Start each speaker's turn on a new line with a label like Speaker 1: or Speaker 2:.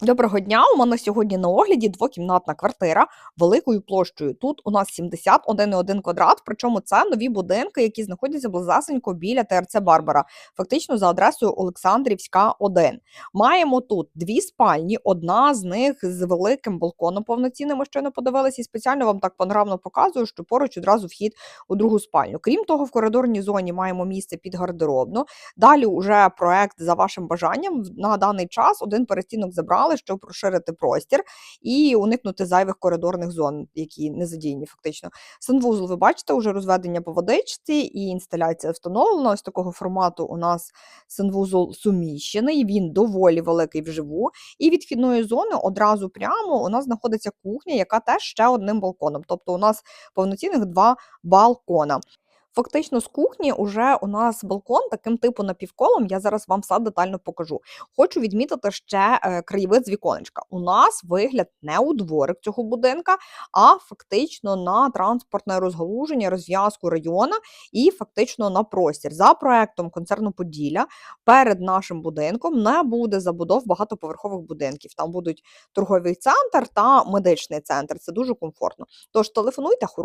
Speaker 1: Доброго дня! У мене сьогодні на огляді двокімнатна квартира великою площею. Тут у нас 71,1 квадрат, причому це нові будинки, які знаходяться близесенько біля ТРЦ Барбара, фактично за адресою Олександрівська, 1. Маємо тут дві спальні, одна з них з великим балконом повноцінним. Ми щойно подивилися, і спеціально вам так панорамно показую, що поруч одразу вхід у другу спальню. Крім того, в коридорній зоні маємо місце під гардеробну. Далі уже проект за вашим бажанням. На даний час один перестінок забрали, щоб розширити простір і уникнути зайвих коридорних зон, які не задіяні фактично. Санвузол, ви бачите, вже розведення по водичці і інсталяція встановлена. Ось такого формату у нас санвузол суміщений, він доволі великий вживу. І від вхідної зони одразу прямо у нас знаходиться кухня, яка теж ще одним балконом. Тобто у нас повноцінних два балкона. Фактично з кухні уже у нас балкон таким типу напівколом. Я зараз вам все детально покажу. Хочу відмітити ще е, краєвид з віконечка. У нас вигляд не у дворик цього будинка, а фактично на транспортне розгалуження, розв'язку району і фактично на простір. За проектом концерну Поділля перед нашим будинком не буде забудов багатоповерхових будинків. Там будуть торговий центр та медичний центр. Це дуже комфортно. Тож телефонуйте, хоро.